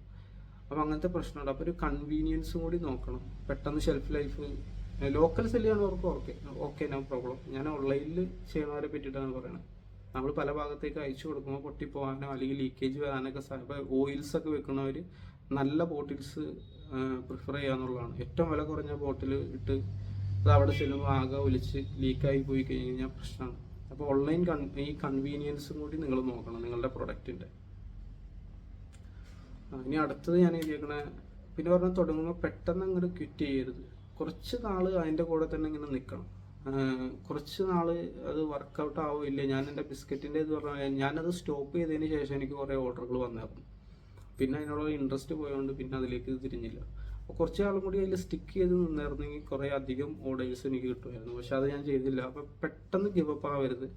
അപ്പോൾ അങ്ങനത്തെ പ്രശ്നമുണ്ട്. അപ്പോൾ ഒരു കൺവീനിയൻസും കൂടി നോക്കണം. പെട്ടെന്ന് ഷെൽഫ് ലൈഫ് ലോക്കൽ സെൽ ചെയ്യണവർക്ക് ഓക്കെ ഓക്കെ നോ പ്രോബ്ലം ഞാൻ ഓൺലൈനിൽ ചെയ്യണവരെ പറ്റിയിട്ടാണ് പറയുന്നത് നമ്മൾ പല ഭാഗത്തേക്ക് അയച്ചു കൊടുക്കുമ്പോൾ പൊട്ടിപ്പോകാനോ അല്ലെങ്കിൽ ലീക്കേജ് വരാനൊക്കെ ഓയിൽസ് ഒക്കെ വെക്കുന്നവർ നല്ല ബോട്ടിൽസ് പ്രിഫർ ചെയ്യാന്നുള്ളതാണ് ഏറ്റവും വില കുറഞ്ഞ ബോട്ടിൽ ഇട്ട് അത് അവിടെ ചെല്ലുമ്പോൾ ആകെ ഒലിച്ച് ലീക്കായി പോയി കഴിഞ്ഞ് കഴിഞ്ഞാൽ പ്രശ്നമാണ്. അപ്പോൾ ഓൺലൈൻ ഈ കൺവീനിയൻസും കൂടി നിങ്ങൾ നോക്കണം നിങ്ങളുടെ പ്രൊഡക്റ്റിന്റെ ഇനി അടുത്തത് ഞാൻ എഴുതിയേക്കണ പിന്നെ പറഞ്ഞാൽ തുടങ്ങുമ്പോൾ പെട്ടെന്ന് അങ്ങോട്ട് ക്വിറ്റ് ചെയ്യരുത്. കുറച്ച് നാൾ അതിന്റെ കൂടെ തന്നെ ഇങ്ങനെ നിൽക്കണം കുറച്ച് നാൾ അത് വർക്കൗട്ട് ആവില്ല ഞാൻ എന്റെ ബിസ്ക്കറ്റിന്റെ ഇത് പറഞ്ഞാൽ ഞാനത് സ്റ്റോപ്പ് ചെയ്തതിന് ശേഷം എനിക്ക് കുറേ ഓർഡറുകൾ വന്നായിരുന്നു പിന്നെ അതിനുള്ള ഇൻട്രസ്റ്റ് പോയതുകൊണ്ട് പിന്നെ അതിലേക്ക് തിരിഞ്ഞില്ല. കുറച്ച് നാളും കൂടി അതിൽ സ്റ്റിക്ക് ചെയ്ത് നിന്നായിരുന്നെങ്കിൽ കുറേ അധികം ഓർഡേഴ്സ് എനിക്ക് കിട്ടുമായിരുന്നു. പക്ഷെ അത് ഞാൻ ചെയ്തില്ല. അപ്പോൾ പെട്ടെന്ന് ഗിവ് അപ്പ് ആവരുത്.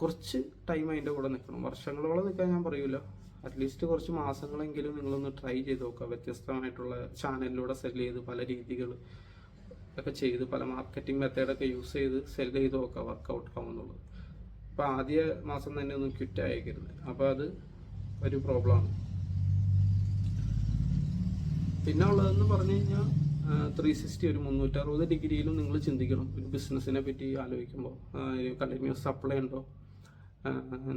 കുറച്ച് ടൈം അതിന്റെ കൂടെ നിൽക്കണം. വർഷങ്ങളോളം നിൽക്കാൻ ഞാൻ പറയൂല. അറ്റ്ലീസ്റ്റ് കുറച്ച് മാസങ്ങളെങ്കിലും നിങ്ങളൊന്ന് ട്രൈ ചെയ്ത് നോക്കുക. വ്യത്യസ്തമായിട്ടുള്ള ചാനലിലൂടെ സെൽ ചെയ്ത് പല രീതികൾ ഒക്കെ ചെയ്ത് പല മാർക്കറ്റിംഗ് മെത്തേഡൊക്കെ യൂസ് ചെയ്ത് സെൽ ചെയ്ത് നോക്കുക വർക്കൗട്ട് ആവുന്നുള്ളത് അപ്പോൾ ആദ്യ മാസം തന്നെ ഒന്ന് ക്വിറ്റ് അപ്പോൾ അത് ഒരു പ്രോബ്ലമാണ് പിന്നെ ഉള്ളതെന്ന് പറഞ്ഞു കഴിഞ്ഞാൽ ത്രീ സിക്സ്റ്റി ഒരു മുന്നൂറ്ററുപത് ഡിഗ്രിയിലും നിങ്ങൾ ചിന്തിക്കണം. ഒരു ബിസിനസ്സിനെ പറ്റി ആലോചിക്കുമ്പോൾ കണ്ടിന്യൂസ് സപ്ലൈ ഉണ്ടോ?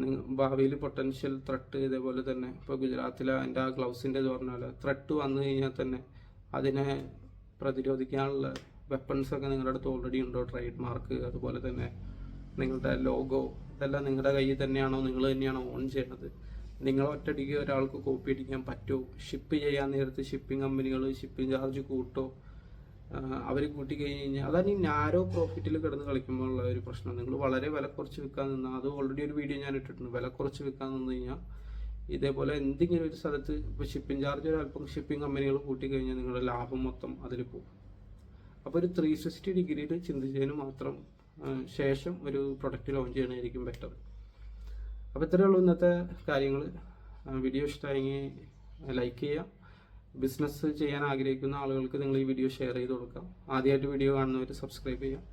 നിങ്ങൾ ഭാവിയിൽ പൊട്ടൻഷ്യൽ ത്രട്ട് ഇതേപോലെ തന്നെ ഇപ്പോൾ ഗുജറാത്തിലെ അതിന്റെ ആ ഗ്ലൗസിന്റെ ഇത് പറഞ്ഞാൽ ത്രട്ട് വന്നു കഴിഞ്ഞാൽ തന്നെ അതിനെ പ്രതിരോധിക്കാനുള്ള വെപ്പൺസ് ഒക്കെ നിങ്ങളുടെ അടുത്ത് ഓൾറെഡി ഉണ്ടോ? ട്രേഡ് മാർക്ക് അതുപോലെ തന്നെ നിങ്ങളുടെ ലോഗോ ഇതെല്ലാം നിങ്ങളുടെ കയ്യിൽ തന്നെയാണോ? നിങ്ങൾ തന്നെയാണോ ഓൺ ചെയ്യണത് നിങ്ങൾ ഒറ്റയടിക്ക് ഒരാൾക്ക് കോപ്പി അടിക്കാൻ പറ്റുമോ ഷിപ്പ് ചെയ്യാൻ നേരത്ത് ഷിപ്പിംഗ് കമ്പനികൾ ഷിപ്പിംഗ് ചാർജ് കൂട്ടോ? അവർ കൂട്ടി കഴിഞ്ഞ് കഴിഞ്ഞാൽ അതാണ് ഈ നാരോ പ്രോഫിറ്റിൽ കിടന്ന് കളിക്കുമ്പോൾ ഉള്ള ഒരു പ്രശ്നം. നിങ്ങൾ വളരെ വില കുറച്ച് വിൽക്കാൻ നിന്നാൽ അത് ഓൾറെഡി ഒരു വീഡിയോ ഞാൻ ഇട്ടിട്ടുണ്ട്. വില കുറച്ച് വിൽക്കാൻ നിന്ന് കഴിഞ്ഞാൽ ഇതേപോലെ എന്തെങ്കിലും ഒരു സ്ഥലത്ത് ഇപ്പോൾ ഷിപ്പിംഗ് ചാർജ് ഒരു അല്പം ഷിപ്പിംഗ് കമ്പനികൾ കൂട്ടി കഴിഞ്ഞാൽ നിങ്ങളുടെ ലാഭം മൊത്തം അതിൽ പോകും. അപ്പോൾ ഒരു ത്രീ സിക്സ്റ്റി ഡിഗ്രിയിൽ ചിന്തിച്ചതിന് മാത്രം ശേഷം ഒരു പ്രൊഡക്റ്റ് ലോഞ്ച് ചെയ്യണമായിരിക്കും ബെറ്റർ അപ്പോൾ ഇത്രയേ ഉള്ളൂ ഇന്നത്തെ കാര്യങ്ങൾ വീഡിയോ ഇഷ്ടമായെങ്കിൽ ലൈക്ക് ചെയ്യാം ബിസിനസ് ചെയ്യാൻ ആഗ്രഹിക്കുന്ന ആളുകൾക്ക് നിങ്ങൾ ഈ വീഡിയോ ഷെയർ ചെയ്ത് കൊടുക്കാം. ആദ്യമായിട്ട് വീഡിയോ കാണുന്നവർ സബ്സ്ക്രൈബ് ചെയ്യാം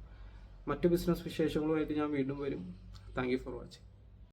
മറ്റു ബിസിനസ് വിശേഷങ്ങളുമായിട്ട് ഞാൻ വീണ്ടും വരും. Thank for watching